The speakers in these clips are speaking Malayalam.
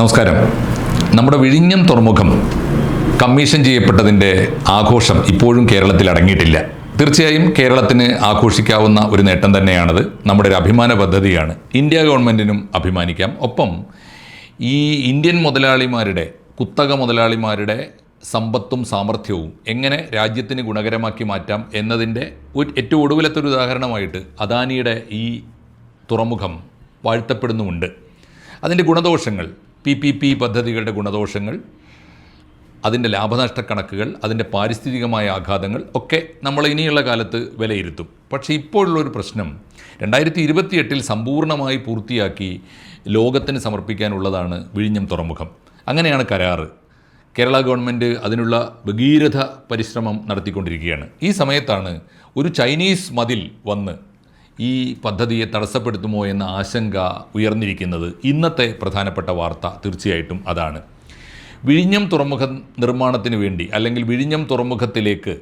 നമസ്കാരം. നമ്മുടെ വിഴിഞ്ഞം തുറമുഖം കമ്മീഷൻ ചെയ്യപ്പെട്ടതിന്റെ ആഘോഷം ഇപ്പോഴും കേരളത്തിൽ അടങ്ങിയിട്ടില്ല. തീർച്ചയായും കേരളത്തിന് ആഘോഷിക്കാവുന്ന ഒരു നേട്ടം തന്നെയാണത്. നമ്മുടെ ഒരു അഭിമാന പദ്ധതിയാണ്. ഇന്ത്യ ഗവൺമെന്റിനും അഭിമാനിക്കാം. ഒപ്പം ഈ ഇന്ത്യൻ മുതലാളിമാരുടെ കുത്തക മുതലാളിമാരുടെ സമ്പത്തും സാമർഥ്യവും എങ്ങനെ രാജ്യത്തിന് ഗുണകരമാക്കി മാറ്റാം എന്നതിന്റെ ഏറ്റവും ഒടുവിലത്തെ ഒരു ഉദാഹരണമായിട്ട് അദാനിയുടെ ഈ തുറമുഖം വാഴ്ത്തപ്പെടുന്നുമുണ്ട്. അതിന്റെ ഗുണദോഷങ്ങൾ പി പി പി പദ്ധതികളുടെ ഗുണദോഷങ്ങൾ അതിന്റെ ലാഭനഷ്ട കണക്കുകൾ അതിന്റെ പാരിസ്ഥിതികമായ ആഘാതങ്ങൾ ഒക്കെ നമ്മൾ ഇനിയുള്ള കാലത്ത് വിലയിരുത്തും. പക്ഷേ ഇപ്പോഴുള്ളൊരു പ്രശ്നം രണ്ടായിരത്തി ഇരുപത്തിയെട്ടിൽ സമ്പൂർണമായി പൂർത്തിയാക്കി ലോകത്തിന് സമർപ്പിക്കാനുള്ളതാണ് വിഴിഞ്ഞം തുറമുഖം. അങ്ങനെയാണ് കരാറ്. കേരള ഗവൺമെന്റ് അതിനുള്ള ഭഗീരഥ പരിശ്രമം നടത്തിക്കൊണ്ടിരിക്കുകയാണ്. ഈ സമയത്താണ് ഒരു ചൈനീസ് മതിൽ വന്ന് ഈ പദ്ധതിയെ തടസ്സപ്പെടുത്തുമോ എന്ന ആശങ്ക ഉയർന്നിരിക്കുന്നത് ഇന്നത്തെ പ്രധാനപ്പെട്ട വാർത്ത തീർച്ചയായിട്ടും അതാണ്. വിഴിഞ്ഞം തുറമുഖ നിർമ്മാണത്തിന് വേണ്ടി അല്ലെങ്കിൽ വിഴിഞ്ഞം തുറമുഖത്തിലേക്ക്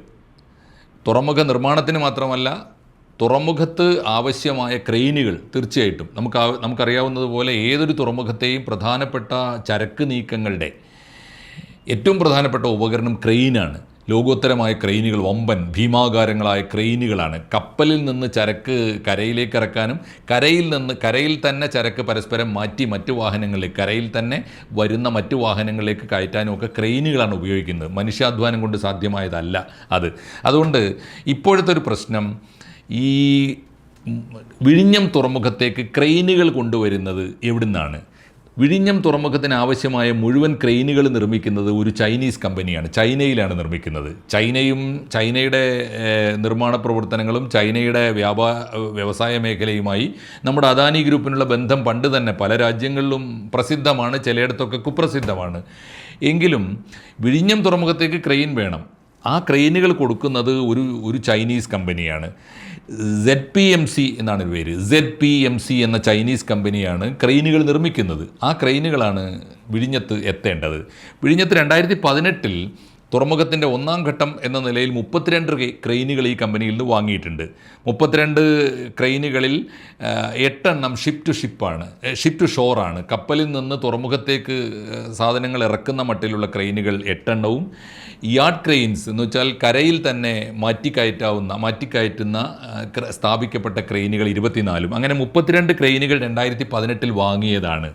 തുറമുഖ നിർമ്മാണത്തിന് മാത്രമല്ല തുറമുഖത്ത് ആവശ്യമായ ക്രെയിനുകൾ തീർച്ചയായിട്ടും നമുക്ക് നമുക്കറിയാവുന്നതുപോലെ ഏതൊരു തുറമുഖത്തെയും പ്രധാനപ്പെട്ട ചരക്ക് നീക്കങ്ങളുടെ ഏറ്റവും പ്രധാനപ്പെട്ട ഉപകരണം ക്രെയിനാണ്. ലോകോത്തരമായ ക്രെയിനുകൾ വമ്പൻ ഭീമാകാരങ്ങളായ ക്രെയിനുകളാണ്. കപ്പലിൽ നിന്ന് ചരക്ക് കരയിലേക്ക് ഇറക്കാനും കരയിൽ നിന്ന് കരയിൽ തന്നെ ചരക്ക് പരസ്പരം മാറ്റി മറ്റു വാഹനങ്ങളിൽ കരയിൽ തന്നെ വരുന്ന മറ്റു വാഹനങ്ങളിലേക്ക് കയറ്റാനും ഒക്കെ ക്രെയിനുകളാണ് ഉപയോഗിക്കുന്നത്. മനുഷ്യാധ്വാനം കൊണ്ട് സാധ്യമായതല്ല അത്. അതുകൊണ്ട് ഇപ്പോഴത്തെ ഒരു പ്രശ്നം ഈ വിഴിഞ്ഞം തുറമുഖത്തേക്ക് ക്രെയിനുകൾ കൊണ്ടുവരുന്നത് എവിടുന്നാണ്? വിഴിഞ്ഞം തുറമുഖത്തിന് ആവശ്യമായ മുഴുവൻ ക്രെയിനുകൾ നിർമ്മിക്കുന്നത് ഒരു ചൈനീസ് കമ്പനിയാണ്. ചൈനയിലാണ് നിർമ്മിക്കുന്നത്. ചൈനയും ചൈനയുടെ നിർമ്മാണ പ്രവർത്തനങ്ങളും ചൈനയുടെ വ്യാപാ വ്യവസായ മേഖലയുമായി നമ്മുടെ അദാനി ഗ്രൂപ്പിനുള്ള ബന്ധം പണ്ട് തന്നെ പല രാജ്യങ്ങളിലും പ്രസിദ്ധമാണ് ചിലയിടത്തൊക്കെ കുപ്രസിദ്ധമാണ്. എങ്കിലും വിഴിഞ്ഞം തുറമുഖത്തേക്ക് ക്രെയിൻ വേണം. ആ ക്രെയിനുകൾ കൊടുക്കുന്നത് ഒരു ഒരു ചൈനീസ് കമ്പനിയാണ്. സെഡ് പി എം സി എന്നാണ് ഒരു പേര്. സെഡ് പി എം സി എന്ന ചൈനീസ് കമ്പനിയാണ് ക്രെയിനുകൾ നിർമ്മിക്കുന്നത്. ആ ക്രെയിനുകളാണ് വിഴിഞ്ഞത്ത് എത്തേണ്ടത്. വിഴിഞ്ഞത്ത് രണ്ടായിരത്തി പതിനെട്ടിൽ തുറമുഖത്തിന്റെ ഒന്നാം ഘട്ടം എന്ന നിലയിൽ മുപ്പത്തിരണ്ട് ക്രെ- ക്രെയിനുകൾ ഈ കമ്പനിയിൽ നിന്ന് വാങ്ങിയിട്ടുണ്ട്. മുപ്പത്തിരണ്ട് ക്രെയിനുകളിൽ എട്ടെണ്ണം ഷിപ്പ് ടു ഷിപ്പാണ് ഷിപ്പ് ടു ഷോറാണ് കപ്പലിൽ നിന്ന് തുറമുഖത്തേക്ക് സാധനങ്ങൾ ഇറക്കുന്ന മട്ടിലുള്ള ക്രെയിനുകൾ എട്ടെണ്ണവും. യാർഡ് ക്രെയിൻസ് എന്ന് വെച്ചാൽ കരയിൽ തന്നെ മാറ്റിക്കയറ്റാവുന്ന മാറ്റിക്കയറ്റുന്ന സ്ഥാപിക്കപ്പെട്ട ക്രെയിനുകൾ ഇരുപത്തിനാലും. അങ്ങനെ മുപ്പത്തിരണ്ട് ക്രെയിനുകൾ രണ്ടായിരത്തി പതിനെട്ടിൽ വാങ്ങിയതാണ്.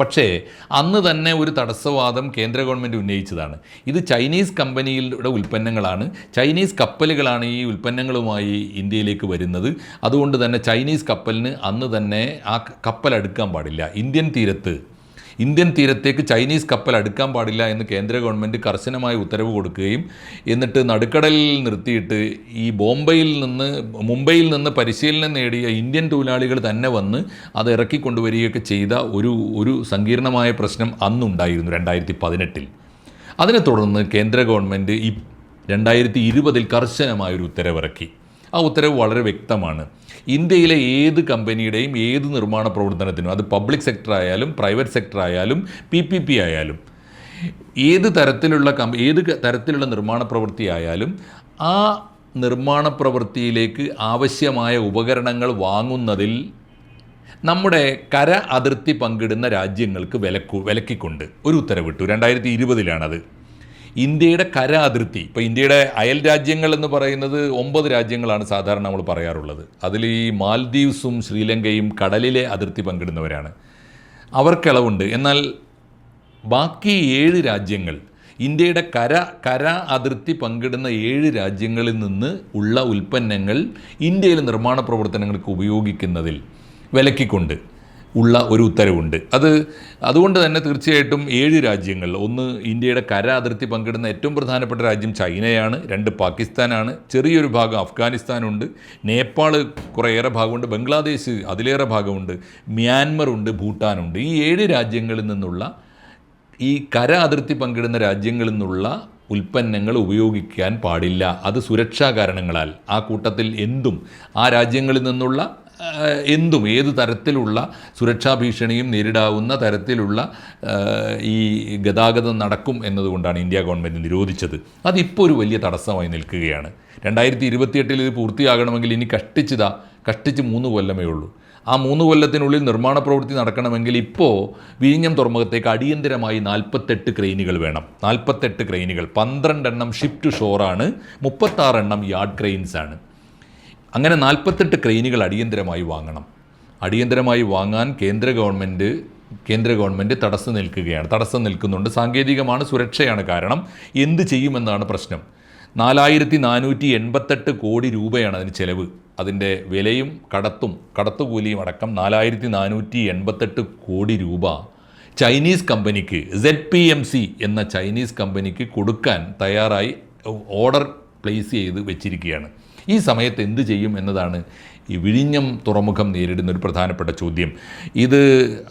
പക്ഷേ അന്ന് തന്നെ ഒരു തടസ്സവാദം കേന്ദ്ര ഗവൺമെന്റ് ഉന്നയിച്ചതാണ്. ഇത് ചൈനീസ് കമ്പനിയുടെ ഉൽപ്പന്നങ്ങളാണ്. ചൈനീസ് കപ്പലുകളാണ് ഈ ഉൽപ്പന്നങ്ങളുമായി ഇന്ത്യയിലേക്ക് വരുന്നത്. അതുകൊണ്ട് തന്നെ ചൈനീസ് കപ്പലിന് അന്ന് തന്നെ ആ കപ്പൽ അടുക്കാൻ പാടില്ല. ഇന്ത്യൻ തീരത്ത് ഇന്ത്യൻ തീരത്തേക്ക് ചൈനീസ് കപ്പൽ അടുക്കാൻ പാടില്ല എന്ന് കേന്ദ്ര ഗവൺമെന്റ് കർശനമായ ഉത്തരവ് കൊടുക്കുകയും എന്നിട്ട് നടുക്കടലിൽ നിർത്തിയിട്ട് ഈ ബോംബെയിൽ നിന്ന് മുംബൈയിൽ നിന്ന് പരിശീലനം നേടിയ ഇന്ത്യൻ തൊഴിലാളികൾ തന്നെ വന്ന് അത് ഇറക്കിക്കൊണ്ടുവരികയൊക്കെ ചെയ്ത ഒരു ഒരു സങ്കീർണമായ പ്രശ്നം അന്നുണ്ടായിരുന്നു രണ്ടായിരത്തി പതിനെട്ടിൽ അതിനെ തുടർന്ന് കേന്ദ്ര ഗവൺമെന്റ് ഈ രണ്ടായിരത്തി ഇരുപതിൽ കർശനമായൊരു ഉത്തരവിറക്കി. ആ ഉത്തരവ് വളരെ വ്യക്തമാണ്. ഇന്ത്യയിലെ ഏത് കമ്പനിയുടെയും ഏത് നിർമ്മാണ പ്രവർത്തനത്തിനും അത് പബ്ലിക് സെക്ടർ ആയാലും പ്രൈവറ്റ് സെക്ടർ ആയാലും പി പി പി ആയാലും ഏത് തരത്തിലുള്ള കമ്പ ഏത് തരത്തിലുള്ള നിർമ്മാണ പ്രവൃത്തി ആയാലും ആ നിർമ്മാണ പ്രവൃത്തിയിലേക്ക് ആവശ്യമായ ഉപകരണങ്ങൾ വാങ്ങുന്നതിൽ നമ്മുടെ കര അതിർത്തി പങ്കിടുന്ന രാജ്യങ്ങൾക്ക് വിലക്കു വിലക്കിക്കൊണ്ട് ഒരു ഉത്തരവിട്ടു. രണ്ടായിരത്തി ഇരുപതിലാണത്. ഇന്ത്യയുടെ കര അതിർത്തി ഇപ്പോൾ ഇന്ത്യയുടെ അയൽ രാജ്യങ്ങൾ എന്ന് പറയുന്നത് ഒമ്പത് രാജ്യങ്ങളാണ് സാധാരണ നമ്മൾ പറയാറുള്ളത്. അതിൽ ഈ മാൽദ്വീപ്സും ശ്രീലങ്കയും കടലിലെ അതിർത്തി പങ്കിടുന്നവരാണ്. അവർക്കിളവുണ്ട്. എന്നാൽ ബാക്കി ഏഴ് രാജ്യങ്ങൾ ഇന്ത്യയുടെ കര കര അതിർത്തി പങ്കിടുന്ന ഏഴ് രാജ്യങ്ങളിൽ നിന്ന് ഉള്ള ഉൽപ്പന്നങ്ങൾ ഇന്ത്യയിലെ നിർമ്മാണ പ്രവർത്തനങ്ങൾക്ക് ഉപയോഗിക്കുന്നതിൽ വിലക്കിക്കൊണ്ട് ഉള്ള ഒരു ഉത്തരവുണ്ട്. അത് അതുകൊണ്ട് തന്നെ തീർച്ചയായിട്ടും ഏഴ് രാജ്യങ്ങൾ ഒന്ന് ഇന്ത്യയുടെ കര അതിർത്തി പങ്കിടുന്ന ഏറ്റവും പ്രധാനപ്പെട്ട രാജ്യം ചൈനയാണ് രണ്ട് പാകിസ്ഥാനാണ് ചെറിയൊരു ഭാഗം അഫ്ഗാനിസ്ഥാനുണ്ട് നേപ്പാൾ കുറേയേറെ ഭാഗമുണ്ട് ബംഗ്ലാദേശ് അതിലേറെ ഭാഗമുണ്ട് മ്യാൻമർ ഉണ്ട് ഭൂട്ടാനുണ്ട്. ഈ ഏഴ് രാജ്യങ്ങളിൽ നിന്നുള്ള ഈ കര അതിർത്തി പങ്കിടുന്ന രാജ്യങ്ങളിൽ നിന്നുള്ള ഉൽപ്പന്നങ്ങൾ ഉപയോഗിക്കാൻ പാടില്ല. അത് സുരക്ഷാ കാരണങ്ങളാൽ ആ കൂട്ടത്തിൽ എന്തും ആ രാജ്യങ്ങളിൽ നിന്നുള്ള എന്തും ഏത് തരത്തിലുള്ള സുരക്ഷാ ഭീഷണിയും നേരിടാവുന്ന തരത്തിലുള്ള ഈ ഗതാഗതം നടക്കും എന്നതുകൊണ്ടാണ് ഇന്ത്യ ഗവൺമെന്റ് നിരോധിച്ചത്. അതിപ്പോൾ ഒരു വലിയ തടസ്സമായി നിൽക്കുകയാണ്. രണ്ടായിരത്തി ഇരുപത്തിയെട്ടിൽ ഇത് പൂർത്തിയാകണമെങ്കിൽ ഇനി കഷ്ടിച്ചതാ കഷ്ടിച്ച് മൂന്ന് കൊല്ലമേ ഉള്ളൂ. ആ മൂന്ന് കൊല്ലത്തിനുള്ളിൽ നിർമ്മാണ പ്രവൃത്തി നടക്കണമെങ്കിൽ ഇപ്പോൾ വിഴിഞ്ഞം തുറമുഖത്തേക്ക് അടിയന്തരമായി നാൽപ്പത്തെട്ട് ക്രെയിനുകൾ വേണം. നാൽപ്പത്തെട്ട് ക്രെയിനുകൾ. പന്ത്രണ്ടെണ്ണം ഷിഫ്റ്റ് ഷോറാണ്. മുപ്പത്താറെണ്ണം യാർഡ് ക്രെയിൻസാണ്. അങ്ങനെ നാൽപ്പത്തെട്ട് ക്രെയിനുകൾ അടിയന്തരമായി വാങ്ങണം. അടിയന്തരമായി വാങ്ങാൻ കേന്ദ്ര ഗവൺമെന്റ് കേന്ദ്ര ഗവൺമെന്റ് തടസ്സം നിൽക്കുകയാണ്. തടസ്സം നിൽക്കുന്നുണ്ട്. സാങ്കേതികമാണ് സുരക്ഷയാണ് കാരണം. എന്ത് ചെയ്യുമെന്നാണ് പ്രശ്നം. നാലായിരത്തി നാനൂറ്റി എൺപത്തെട്ട് കോടി രൂപയാണ് അതിന് ചെലവ്. അതിന്റെ വിലയും കടത്തും കടത്തുകൂലിയും അടക്കം നാലായിരത്തി നാനൂറ്റി എൺപത്തെട്ട് കോടി രൂപ ചൈനീസ് കമ്പനിക്ക് സെഡ് പി എം സി എന്ന ചൈനീസ് കമ്പനിക്ക് കൊടുക്കാൻ തയ്യാറായി ഓർഡർ പ്ലേസ് ചെയ്ത് വെച്ചിരിക്കുകയാണ്. ഈ സമയത്ത് എന്ത് ചെയ്യും എന്നതാണ് ഈ വിഴിഞ്ഞം തുറമുഖം നേരിടുന്ന ഒരു പ്രധാനപ്പെട്ട ചോദ്യം. ഇത്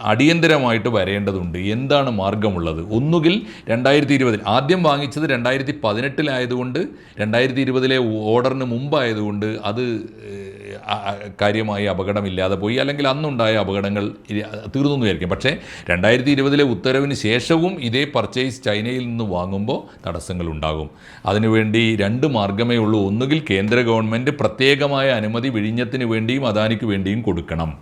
അടിയന്തരമായിട്ട് വരേണ്ടതുണ്ട്. എന്താണ് മാർഗമുള്ളത്? ഒന്നുകിൽ രണ്ടായിരത്തി ഇരുപതിൽ ആദ്യം വാങ്ങിച്ചത് രണ്ടായിരത്തി പതിനെട്ടിലായതുകൊണ്ട് രണ്ടായിരത്തി ഇരുപതിലെ ഓർഡറിന് മുമ്പായതുകൊണ്ട് അത് കാര്യമായി അപകടമില്ലാതെ പോയി. അല്ലെങ്കിൽ അന്നുണ്ടായ അപകടങ്ങൾ തീർന്നു വിചാരിക്കും പക്ഷേ രണ്ടായിരത്തി ഇരുപതിലെ ഉത്തരവിന് ശേഷവും ഇതേ പർച്ചേസ് ചൈനയിൽ നിന്ന് വാങ്ങുമ്പോൾ തടസ്സങ്ങൾ ഉണ്ടാകും. അതിനുവേണ്ടി രണ്ട് മാർഗമേ ഉള്ളൂ. ഒന്നുകിൽ കേന്ദ്ര ഗവൺമെന്റ് പ്രത്യേകമായ അനുമതി വിഴിഞ്ഞത്തിന് വേണ്ടിയും അദാനിക്ക് വേണ്ടിയും കൊടുക്കണം.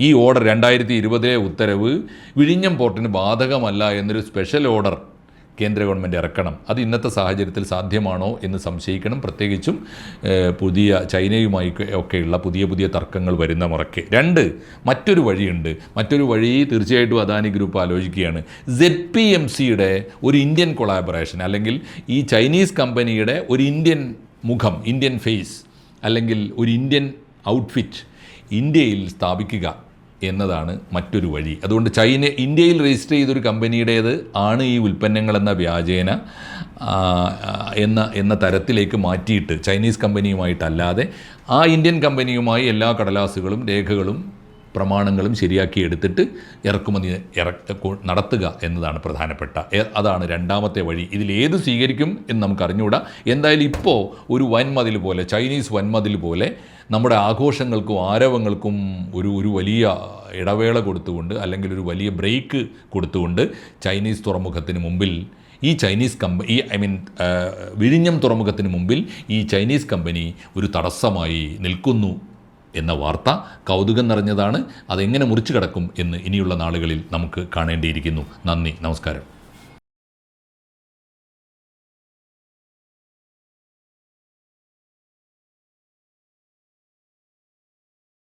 ഈ ഓർഡർ രണ്ടായിരത്തി ഇരുപതിലെ ഉത്തരവ് വിഴിഞ്ഞം പോർട്ടിന് ബാധകമല്ല എന്നൊരു സ്പെഷ്യൽ ഓർഡർ കേന്ദ്ര ഗവൺമെന്റ് ഇറക്കണം. അത് ഇന്നത്തെ സാഹചര്യത്തിൽ സാധ്യമാണോ എന്ന് സംശയിക്കണം. പ്രത്യേകിച്ചും പുതിയ ചൈനയുമായി ഒക്കെ- ഒക്കെയുള്ള പുതിയ പുതിയ തർക്കങ്ങൾ വരുന്ന മുറയ്ക്ക്. രണ്ട് മറ്റൊരു വഴിയുണ്ട്. മറ്റൊരു വഴി തീർച്ചയായിട്ടും അദാനി ഗ്രൂപ്പ് ആലോചിക്കുകയാണ്. സെഡ് പി എം സിയുടെ ഒരു ഇന്ത്യൻ കൊളാബറേഷൻ അല്ലെങ്കിൽ ഈ ചൈനീസ് കമ്പനിയുടെ ഒരു ഇന്ത്യൻ മുഖം ഇന്ത്യൻ ഫേസ് അല്ലെങ്കിൽ ഒരു ഇന്ത്യൻ ഔട്ട്ഫിറ്റ് ഇന്ത്യയിൽ സ്ഥാപിക്കുക. എന്നതാണ് മറ്റൊരു വഴി. അതുകൊണ്ട് ചൈന ഇന്ത്യയിൽ രജിസ്റ്റർ ചെയ്തൊരു കമ്പനിയുടേത് ആണ് ഈ ഉൽപ്പന്നങ്ങൾ എന്ന വ്യാജേന എന്ന എന്ന തരത്തിലേക്ക് മാറ്റിയിട്ട് ചൈനീസ് കമ്പനിയുമായിട്ടല്ലാതെ ആ ഇന്ത്യൻ കമ്പനിയുമായി എല്ലാ കടലാസുകളും രേഖകളും പ്രമാണങ്ങളും ശരിയാക്കി എടുത്തിട്ട് ഇറക്കുമതി ഇറക്ക നടത്തുക എന്നതാണ് പ്രധാനപ്പെട്ട അതാണ് രണ്ടാമത്തെ വഴി. ഇതിൽ ഏത് സ്വീകരിക്കും എന്ന് നമുക്ക് അറിഞ്ഞുകൂടാ എന്തായാലും ഇപ്പോൾ ഒരു വൻമതിൽ പോലെ ചൈനീസ് വൻമതിൽ പോലെ നമ്മുടെ ആഘോഷങ്ങൾക്കും ആരവങ്ങൾക്കും ഒരു ഒരു വലിയ ഇടവേള കൊടുത്തുകൊണ്ട് അല്ലെങ്കിൽ ഒരു വലിയ ബ്രേക്ക് കൊടുത്തുകൊണ്ട് ചൈനീസ് തുറമുഖത്തിന് മുമ്പിൽ ഈ ചൈനീസ് കമ്പ ഈ ഐ മീൻ വിഴിഞ്ഞം തുറമുഖത്തിന് മുമ്പിൽ ഈ ചൈനീസ് കമ്പനി ഒരു തടസ്സമായി നിൽക്കുന്നു എന്ന വാർത്ത കൗതുകം നിറഞ്ഞതാണ്. അതെങ്ങനെ മുറിച്ചു കടക്കും എന്ന് ഇനിയുള്ള നാളുകളിൽ നമുക്ക് കാണേണ്ടിയിരിക്കുന്നു. നന്ദി. നമസ്കാരം.